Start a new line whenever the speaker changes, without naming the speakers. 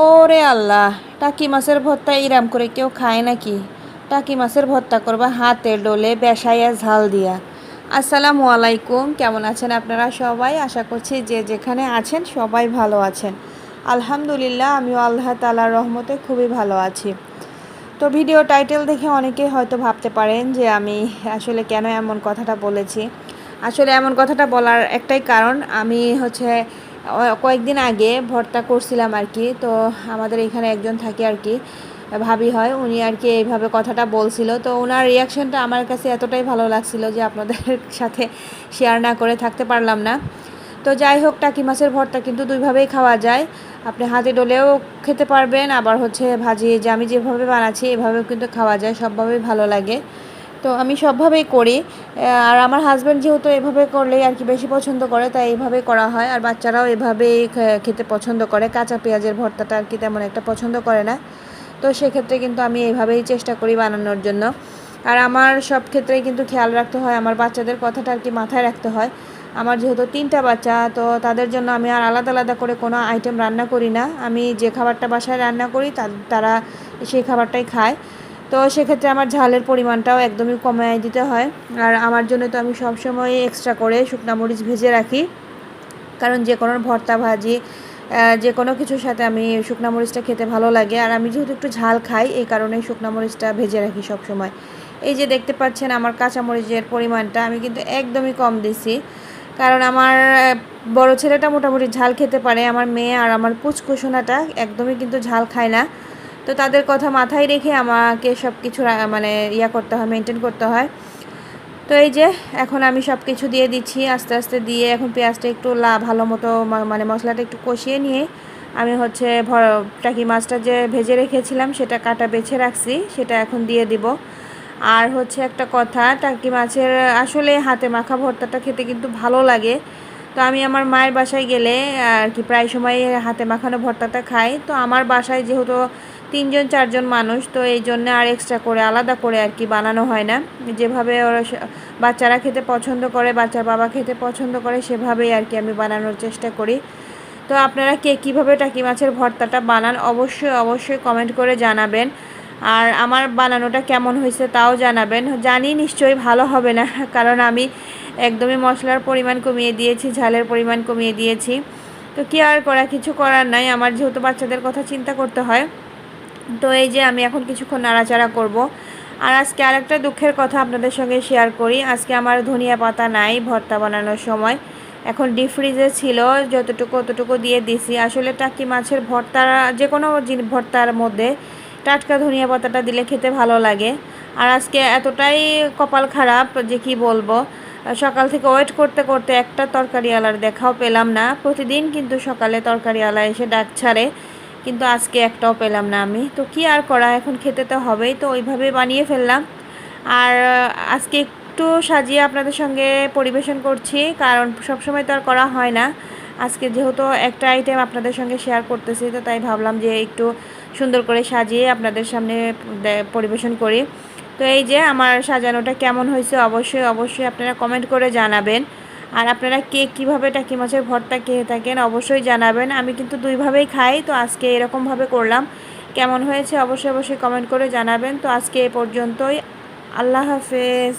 ওরে আল্লাহ, টাকি মাছের ভর্তা ইরাম করে কেউ খায় নাকি? টাকি মাছের ভর্তা করবা হাতের ডোলে বেসাইয়া ঝাল দিয়া। আসসালামু আলাইকুম, কেমন আছেন আপনারা সবাই? আশা করছি যে যেখানে আছেন সবাই ভালো আছেন। আলহামদুলিল্লাহ, আমিও আল্লাহ তালার রহমতে খুবই ভালো আছি। তো ভিডিও টাইটেল দেখে অনেকে হয়তো ভাবতে পারেন যে আমি আসলে কেন এমন কথাটা বলেছি। আসলে এমন কথাটা বলার একটাই কারণ, আমি হচ্ছে কয়েকদিন আগে ভর্তা করছিলাম আর কি, তো আমাদের এখানে একজন থাকে আর কি, ভাবি হয়, উনি আর কি এইভাবে কথাটা বলছিল। তো ওনার রিয়াকশনটা আমার কাছে এতটাই ভালো লাগছিল যে আপনাদের সাথে শেয়ার না করে থাকতে পারলাম না। তো যাই হোক, টাকি মাছের ভর্তা কিন্তু দুইভাবেই খাওয়া যায়। আপনি হাতে ডলেও খেতে পারবেন, আবার হচ্ছে ভাজি, যে আমি যেভাবে বানাচ্ছি, এভাবেও কিন্তু খাওয়া যায়, সবভাবেই ভালো লাগে। তো আমি সবভাবেই করি। আর আমার হাজব্যান্ড যেহেতু এভাবে করলেই আর কি বেশি পছন্দ করে, তাই এইভাবেই করা হয়। আর বাচ্চারাও এভাবেই খেতে পছন্দ করে। কাঁচা পেঁয়াজের ভর্তাটা আর কি তেমন একটা পছন্দ করে না। তো সেক্ষেত্রে কিন্তু আমি এইভাবেই চেষ্টা করি বানানোর জন্য। আর আমার সব ক্ষেত্রেই কিন্তু খেয়াল রাখতে হয়, আমার বাচ্চাদের কথাটা আর কি মাথায় রাখতে হয়। আমার যেহেতু তিনটা বাচ্চা, তো তাদের জন্য আমি আর আলাদা আলাদা করে কোনো আইটেম রান্না করি না। আমি যে খাবারটা বাসায় রান্না করি তারা সেই খাবারটাই খায়। তো সেক্ষেত্রে আমার ঝালের পরিমাণটাও একদমই কমায় দিতে হয়। আর আমার জন্য তো আমি সবসময় এক্সট্রা করে শুকনা মরিচ ভেজে রাখি। কারণ যে কোনো ভর্তা ভাজি যে কোনো কিছুর সাথে আমি শুকনা মরিচটা খেতে ভালো লাগে। আর আমি যেহেতু একটু ঝাল খাই, এই কারণে শুকনা মরিচটা ভেজে রাখি সব সময় এই যে দেখতে পাচ্ছেন আমার কাঁচা মরিচের পরিমাণটা আমি কিন্তু একদমই কম দিছি। কারণ আমার বড় ছেলেটা মোটামুটি ঝাল খেতে পারে। আমার মেয়ে আর আমার পুচকুসোনাটা একদমই কিন্তু ঝাল খায় না। তো তাদের কথা মাথায় রেখে আমাকে সব কিছু মানে ইয়া করতে হয় মেনটেন করতে হয়। তো এই যে, এখন আমি সব কিছু দিয়ে দিচ্ছি, আস্তে আস্তে দিয়ে এখন পেঁয়াজটা একটু লা, ভালো মতো মানে মশলাটা একটু কষিয়ে নিয়ে আমি হচ্ছে ভর- টাকি মাছটা যে ভেজে রেখেছিলাম সেটা কাটা বেছে রাখছি, সেটা এখন দিয়ে দিব। আর হচ্ছে একটা কথা টাকি মাছের আসলে হাতে মাখা ভর্তাটা খেতে কিন্তু ভালো লাগে। তো আমি আমার মায়ের বাসায় গেলে আর কি প্রায় সময় হাতে মাখানো ভর্তাটা খাই। তো আমার বাসায় যেহেতু তিনজন, চারজন মানুষ, তো এই জন্য আর এক্সট্রা করে, আলাদা করে আর কি বানানো হয় না। যেভাবে ওরা বাচ্চারা খেতে পছন্দ করে, বাচ্চার বাবা খেতে পছন্দ করে, সেভাবেই আর কি আমি বানানোর চেষ্টা করি। তো আপনারা কে কীভাবে টাকি মাছের ভর্তাটা বানান, অবশ্যই অবশ্যই কমেন্ট করে জানাবেন। আর আমার বানানোটা কেমন হয়েছে তাও জানাবেন। জানি নিশ্চয়ই ভালো হবে না, কারণ আমি একদমই মশলার পরিমাণ কমিয়ে দিয়েছি, ঝালের পরিমাণ কমিয়ে দিয়েছি। তো কি আর করা, কিছু করার নাই। আমার যেহেতু বাচ্চাদের কথা চিন্তা করতে হয় তো এই যে আমি এখন কিছুক্ষণ নাড়াচাড়া করব। আর আজকে আরেকটা দুঃখের কথা আপনাদের সঙ্গে শেয়ার করি। আজকে আমার ধনিয়া পাতা নাই ভর্তা বানানোর সময়। এখন ডিপ ফ্রিজে ছিল, যতটুকু অতটুকু দিয়ে দিছি। আসলে টাকি মাছের ভর্তা যে কোনো ভর্তার মধ্যে টাটকা ধনিয়া পাতাটা দিলে খেতে ভালো লাগে। আর আজকে এতটাই কপাল খারাপ যে কি বলব, সকাল থেকে ওয়েট করতে করতে একটা তরকারিওয়ালার দেখাও পেলাম না। প্রতিদিন কিন্তু সকালে তরকারিওয়ালা এসে ডাক ছাড়ে। কিন্তু আজকে একটাও পেলাম না আমি। তো কি আর করা, এখন খেতে তো হবেই। তো ওইভাবে বানিয়ে ফেললাম। আর আজকে একটু সাজিয়ে আপনাদের সঙ্গে পরিবেশন করছি, কারণ সবসময় তো আর করা হয় না। আজকে যেহেতু একটা আইটেম আপনাদের সঙ্গে শেয়ার করতেছি, তো তাই ভাবলাম যে একটু সুন্দর করে সাজিয়ে আপনাদের সামনে পরিবেশন করি। তো এই যে আমার সাজানোটা কেমন হয়েছে, অবশ্যই অবশ্যই আপনারা কমেন্ট করে জানাবেন। আর আপনারা কে কীভাবে টাকি মাছের ভর্তা খেয়ে থাকেন অবশ্যই জানাবেন। আমি কিন্তু দুইভাবেই খাই, তো আজকে এরকমভাবে করলাম। কেমন হয়েছে অবশ্যই অবশ্যই কমেন্ট করে জানাবেন। তো আজকে এ পর্যন্তই। আল্লাহ হাফেজ।